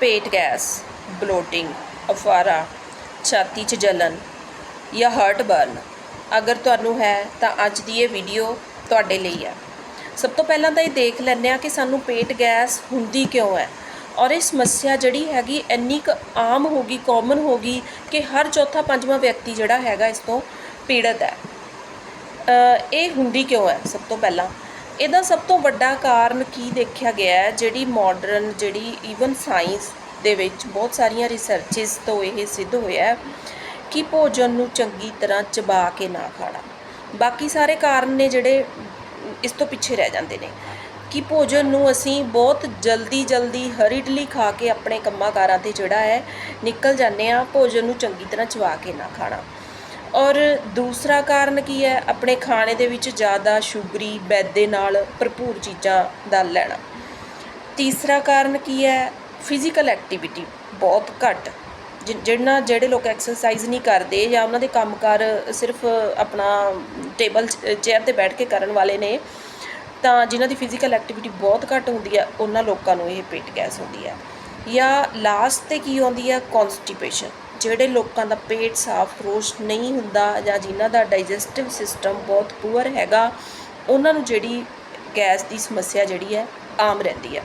ਪੇਟ gas, bloating ਅਫਾਰਾ ਛਾਤੀ 'ਚ ਜਲਨ ਜਾਂ ਹਾਰਟ ਬਰਨ ਅਗਰ ਤੁਹਾਨੂੰ ਹੈ ਤਾਂ ਅੱਜ ਦੀ ਇਹ ਵੀਡੀਓ ਤੁਹਾਡੇ ਲਈ ਹੈ। ਸਭ ਤੋਂ ਪਹਿਲਾਂ ਤਾਂ ਇਹ ਦੇਖ ਲੈਂਦੇ ਆ ਕਿ ਸਾਨੂੰ ਪੇਟ ਗੈਸ ਹੁੰਦੀ ਕਿਉਂ ਹੈ ਔਰ ਇਹ ਸਮੱਸਿਆ ਜਿਹੜੀ ਹੈਗੀ ਇੰਨੀ ਕੁ ਆਮ ਹੋ ਗਈ ਕਾਮਨ ਹੋ ਗਈ ਕਿ ਹਰ ਚੌਥਾ ਪੰਜਵਾਂ ਵਿਅਕਤੀ ਜਿਹੜਾ ਹੈਗਾ ਇਸ ਤੋਂ ਪੀੜਤ ਹੈ। ਇਹ ਹੁੰਦੀ ਕਿਉਂ ਹੈ? ਸਭ ਤੋਂ ਪਹਿਲਾਂ ਇਹਦਾ ਸਭ ਤੋਂ ਵੱਡਾ ਕਾਰਨ ਕੀ ਦੇਖਿਆ ਗਿਆ ਹੈ? ਜਿਹੜੀ ਮਾਡਰਨ ਜਿਹੜੀ ਈਵਨ ਸਾਇੰਸ ਦੇ ਵਿੱਚ ਬਹੁਤ ਸਾਰੀਆਂ ਰਿਸਰਚਸ ਤੋਂ ਇਹ ਸਿੱਧ ਹੋਇਆ ਕਿ ਭੋਜਨ ਨੂੰ ਚੰਗੀ ਤਰ੍ਹਾਂ ਚਬਾ ਕੇ ਨਾ ਖਾਣਾ। ਬਾਕੀ ਸਾਰੇ ਕਾਰਨ ਨੇ ਜਿਹੜੇ ਇਸ ਤੋਂ ਪਿੱਛੇ ਰਹਿ ਜਾਂਦੇ ਨੇ ਕਿ ਭੋਜਨ ਨੂੰ ਅਸੀਂ ਬਹੁਤ ਜਲਦੀ ਜਲਦੀ, ਹਰੀਡਲੀ ਖਾ ਕੇ ਆਪਣੇ ਕੰਮਾਂ ਕਾਰਾਂ ਤੇ ਜਿਹੜਾ ਹੈ, ਨਿਕਲ ਜਾਂਦੇ ਆ ਭੋਜਨ ਨੂੰ ਚੰਗੀ ਤਰ੍ਹਾਂ ਚਬਾ ਕੇ ਨਾ ਖਾਣਾ। ਔਰ ਦੂਸਰਾ ਕਾਰਨ ਕੀ ਹੈ? ਆਪਣੇ ਖਾਣੇ ਦੇ ਵਿੱਚ ਜ਼ਿਆਦਾ ਸ਼ੂਗਰੀ, ਮੈਦੇ ਨਾਲ ਭਰਪੂਰ ਚੀਜ਼ਾਂ ਦਾ ਲੈਣਾ। ਤੀਸਰਾ ਕਾਰਨ ਕੀ ਹੈ? ਫਿਜ਼ੀਕਲ ਐਕਟੀਵਿਟੀ ਬਹੁਤ ਘੱਟ। ਜਿ- ਜਿਹਨਾਂ ਜਿਹੜੇ ਲੋਕ ਐਕਸਰਸਾਈਜ਼ ਨਹੀਂ ਕਰਦੇ ਜਾਂ ਉਹਨਾਂ ਦੇ ਕੰਮਕਾਰ ਸਿਰਫ ਆਪਣਾ ਟੇਬਲ ਚੇਅਰ ਤੇ ਬੈਠ ਕੇ ਕਰਨ ਵਾਲੇ ਨੇ, ਤਾਂ ਜਿਨ੍ਹਾਂ ਦੀ ਫਿਜ਼ੀਕਲ ਐਕਟੀਵਿਟੀ ਬਹੁਤ ਘੱਟ ਹੁੰਦੀ ਹੈ, ਉਹਨਾਂ ਲੋਕਾਂ ਨੂੰ ਇਹ ਪੇਟ ਗੈਸ ਹੁੰਦੀ ਹੈ। ਜਾਂ ਲਾਸਟ ਤੇ ਕੀ ਆਉਂਦੀ ਹੈ? ਕਨਸਟੀਪੇਸ਼ਨ ਜਿਹੜੇ ਲੋਕਾਂ ਦਾ ਪੇਟ ਸਾਫ਼ ਰੋਸ਼ ਨਹੀਂ ਹੁੰਦਾ ਜਾਂ ਜਿਨ੍ਹਾਂ ਦਾ ਡਾਈਜੈਸਟਿਵ ਸਿਸਟਮ ਬਹੁਤ ਪੂਅਰ ਹੈਗਾ, ਉਹਨਾਂ ਨੂੰ ਜਿਹੜੀ ਗੈਸ ਦੀ ਸਮੱਸਿਆ ਜਿਹੜੀ ਹੈ, ਆਮ ਰਹਿੰਦੀ ਹੈ।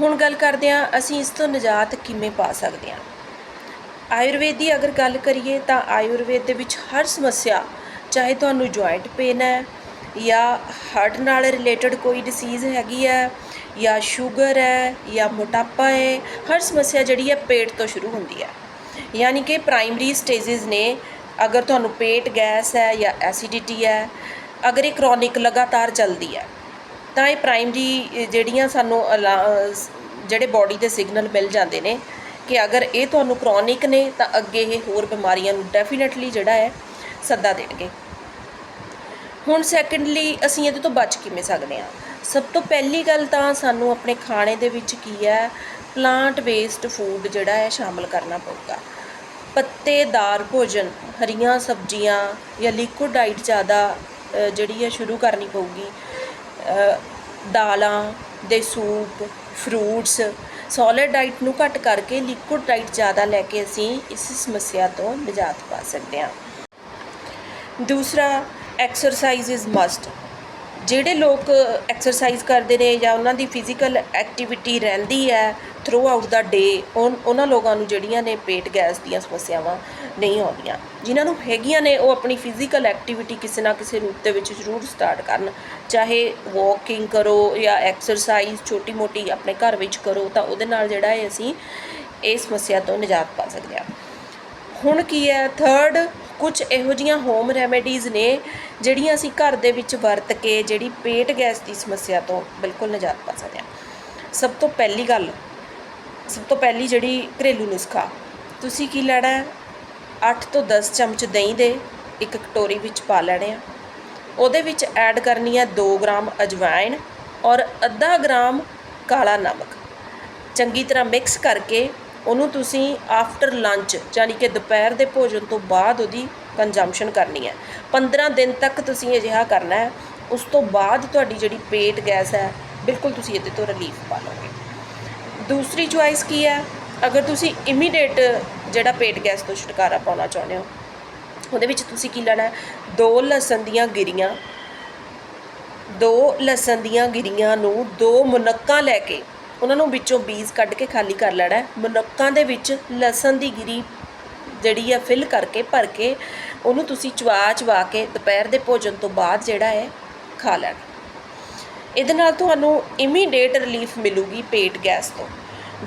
ਹੁਣ ਗੱਲ ਕਰਦੇ ਹਾਂ, ਅਸੀਂ ਇਸ ਤੋਂ ਨਿਜਾਤ ਕਿਵੇਂ ਪਾ ਸਕਦੇ ਹਾਂ? ਆਯੁਰਵੇਦ ਦੀ ਅਗਰ ਗੱਲ ਕਰੀਏ ਤਾਂ ਆਯੁਰਵੇਦ ਦੇ ਵਿੱਚ ਹਰ ਸਮੱਸਿਆ, ਚਾਹੇ ਤੁਹਾਨੂੰ ਜੁਆਇੰਟ ਪੇਨ ਹੈ ਜਾਂ ਹਾਰਟ ਨਾਲ ਰਿਲੇਟਡ ਕੋਈ ਡਿਸੀਜ਼ ਹੈਗੀ ਹੈ ਜਾਂ ਸ਼ੂਗਰ ਹੈ ਜਾਂ ਮੋਟਾਪਾ ਹੈ, ਹਰ ਸਮੱਸਿਆ ਜਿਹੜੀ ਹੈ ਪੇਟ ਤੋਂ ਸ਼ੁਰੂ ਹੁੰਦੀ ਹੈ। ਯਾਨੀ ਕਿ ਪ੍ਰਾਇਮਰੀ ਸਟੇजेस ਨੇ, ਅਗਰ ਤੁਹਾਨੂੰ ਪੇਟ ਗੈਸ ਹੈ ਜਾਂ ਐਸਿਡਿਟੀ ਹੈ, ਅਗਰ ਇਹ ਕ੍ਰੋਨਿਕ ਲਗਾਤਾਰ ਚੱਲਦੀ ਹੈ, ਤਾਂ ਇਹ ਪ੍ਰਾਇਮਰੀ ਜਿਹੜੀਆਂ ਸਾਨੂੰ ਅਲਾ- ਜਿਹੜੇ ਬਾਡੀ ਦੇ ਸਿਗਨਲ ਮਿਲ ਜਾਂਦੇ ਨੇ ਕਿ ਅਗਰ ਇਹ ਤੁਹਾਨੂੰ ਕ੍ਰੋਨਿਕ ਨੇ, ਤਾਂ ਅੱਗੇ ਇਹ ਹੋਰ ਬਿਮਾਰੀਆਂ ਨੂੰ ਡੈਫੀਨਿਟਲੀ ਜਿਹੜਾ ਹੈ ਸੱਦਾ ਦੇਣਗੇ। ਹੁਣ ਸੈਕੰਡਲੀ ਅਸੀਂ ਇਹਦੇ ਤੋਂ ਬਚ ਕਿਵੇਂ ਸਕਦੇ ਹਾਂ? ਸਭ ਤੋਂ ਪਹਿਲੀ ਗੱਲ ਤਾਂ ਸਾਨੂੰ ਆਪਣੇ ਖਾਣੇ ਦੇ ਵਿੱਚ ਕੀ ਹੈ? ਪਲਾਂਟ ਬੇਸਡ ਫੂਡ ਜਿਹੜਾ ਹੈ, ਸ਼ਾਮਲ ਕਰਨਾ ਪਊਗਾ। ਪੱਤੇਦਾਰ ਭੋਜਨ, ਹਰੀਆਂ ਸਬਜ਼ੀਆਂ ਜਾਂ ਲਿਕੁਇਡ ਡਾਈਟ ਜ਼ਿਆਦਾ ਜਿਹੜੀ ਹੈ, ਸ਼ੁਰੂ ਕਰਨੀ ਪਊਗੀ। ਦਾਲਾਂ ਦੇ ਸੂਪ ਫਰੂਟਸ ਸੋਲਿਡ ਡਾਈਟ ਨੂੰ ਘੱਟ ਕਰਕੇ ਲਿਕੁਇਡ ਡਾਈਟ ਜ਼ਿਆਦਾ ਲੈ ਕੇ ਅਸੀਂ ਇਸ ਸਮੱਸਿਆ ਤੋਂ ਨਿਜਾਤ ਪਾ ਸਕਦੇ ਹਾਂ। ਦੂਸਰਾ ਐਕਸਰਸਾਈਜ਼ ਇਜ਼ ਮਸਟ ਜਿਹੜੇ ਲੋਕ ਐਕਸਰਸਾਈਜ਼ ਕਰਦੇ ਨੇ ਜਾਂ ਉਹਨਾਂ ਦੀ ਫਿਜ਼ੀਕਲ ਐਕਟੀਵਿਟੀ ਰਹਿੰਦੀ ਹੈ ਥਰੂ ਆਊਟ ਦਾ ਡੇ ਉਹਨਾਂ ਲੋਕਾਂ ਨੂੰ ਜਿਹੜੀਆਂ ਨੇ ਪੇਟ ਗੈਸ ਦੀਆਂ ਸਮੱਸਿਆਵਾਂ ਨਹੀਂ ਆਉਂਦੀਆਂ। ਜਿਨ੍ਹਾਂ ਨੂੰ ਹੈਗੀਆਂ ਨੇ ਉਹ ਆਪਣੀ ਫਿਜ਼ੀਕਲ ਐਕਟੀਵਿਟੀ ਕਿਸੇ ਨਾ ਕਿਸੇ ਰੂਪ ਦੇ ਵਿੱਚ ਜ਼ਰੂਰ ਸਟਾਰਟ ਕਰਨ। ਚਾਹੇ ਵਾਕਿੰਗ ਕਰੋ ਜਾਂ ਐਕਸਰਸਾਈਜ਼ ਛੋਟੀ ਮੋਟੀ ਆਪਣੇ ਘਰ ਵਿੱਚ ਕਰੋ ਤਾਂ ਉਹਦੇ ਨਾਲ ਜਿਹੜਾ ਹੈ ਅਸੀਂ ਇਸ ਸਮੱਸਿਆ ਤੋਂ ਨਿਜਾਤ ਪਾ ਸਕਦੇ ਹਾਂ। ਹੁਣ ਕੀ ਹੈ? ਥਰਡ ਕੁਝ ਇਹੋ ਜੀਆਂ ਹੋਮ ਰੈਮੇਡੀਜ਼ ਨੇ ਜਿਹੜੀਆਂ ਅਸੀਂ ਘਰ ਦੇ ਵਿੱਚ ਵਰਤ ਕੇ ਜਿਹੜੀ ਪੇਟ ਗੈਸ ਦੀ ਸਮੱਸਿਆ ਤੋਂ ਬਿਲਕੁਲ ਨਜ਼ਾਤ ਪਾ ਸਕਦੇ ਹਾਂ। ਸਭ ਤੋਂ ਪਹਿਲੀ ਗੱਲ, ਸਭ ਤੋਂ ਪਹਿਲੀ ਜਿਹੜੀ ਘਰੇਲੂ ਨੁਸਖਾ, ਤੁਸੀਂ ਕੀ ਲੈਣਾ ਹੈ? 8 ਤੋਂ 10 ਚਮਚ ਦਹੀਂ ਦੇ, ਇੱਕ ਕਟੋਰੀ ਵਿੱਚ ਪਾ ਲੈਣੇ ਆ। ਉਹਦੇ ਵਿੱਚ ਐਡ ਕਰਨੀ ਹੈ 2 ਗ੍ਰਾਮ ਅਜਵਾਇਣ ਔਰ ਅੱਧਾ ਗ੍ਰਾਮ ਕਾਲਾ ਨਮਕ। ਚੰਗੀ ਤਰ੍ਹਾਂ ਮਿਕਸ ਕਰਕੇ ਉਹਨੂੰ ਤੁਸੀਂ ਆਫਟਰ ਲੰਚ ਯਾਨੀ ਕਿ ਦੁਪਹਿਰ ਦੇ ਭੋਜਨ ਤੋਂ ਬਾਅਦ ਉਹਦੀ ਕੰਜ਼ੰਪਸ਼ਨ ਕਰਨੀ ਹੈ। 15 ਦਿਨ ਤੱਕ ਤੁਸੀਂ ਅਜਿਹਾ ਕਰਨਾ ਹੈ। ਉਸ ਤੋਂ ਬਾਅਦ ਤੁਹਾਡੀ ਜਿਹੜੀ ਪੇਟ ਗੈਸ ਹੈ, ਬਿਲਕੁਲ ਤੁਸੀਂ ਇਹਦੇ ਤੋਂ ਰਿਲੀਫ ਪਾ ਲਓਗੇ। ਦੂਸਰੀ ਚੁਆਇਸ ਕੀ ਹੈ? ਅਗਰ ਤੁਸੀਂ ਇਮੀਡੀਏਟ ਜਿਹੜਾ ਪੇਟ ਗੈਸ ਤੋਂ ਛੁਟਕਾਰਾ ਪਾਉਣਾ ਚਾਹੁੰਦੇ ਹੋ, ਉਹਦੇ ਵਿੱਚ ਤੁਸੀਂ ਕੀ ਲੈਣਾ ਦੋ ਲਸਣ ਦੀਆਂ ਗਿਰੀਆਂ। ਦੋ ਲਸਣ ਦੀਆਂ ਗਿਰੀਆਂ ਨੂੰ ਦੋ ਮੁਨੱਕਾਂ ਲੈ ਕੇ ਉਹਨਾਂ ਨੂੰ ਵਿੱਚੋਂ ਬੀਜ ਕੱਢ ਕੇ ਖਾਲੀ ਕਰ ਲੈਣਾ ਹੈ। ਦੇ ਵਿੱਚ ਲਸਣ ਦੀ ਗਿਰੀ ਜਿਹੜੀ ਹੈ, ਫਿਲ ਕਰਕੇ ਭਰ ਕੇ ਉਹਨੂੰ ਤੁਸੀਂ ਚਵਾ ਚਵਾ ਕੇ ਦੁਪਹਿਰ ਦੇ ਭੋਜਨ ਤੋਂ ਬਾਅਦ ਜਿਹੜਾ ਹੈ, ਖਾ ਲੈਣਾ। ਇਹਦੇ ਨਾਲ ਤੁਹਾਨੂੰ ਇਮੀਡੀਏਟ ਰਿਲੀਫ ਮਿਲੂਗੀ ਪੇਟ ਗੈਸ ਤੋਂ।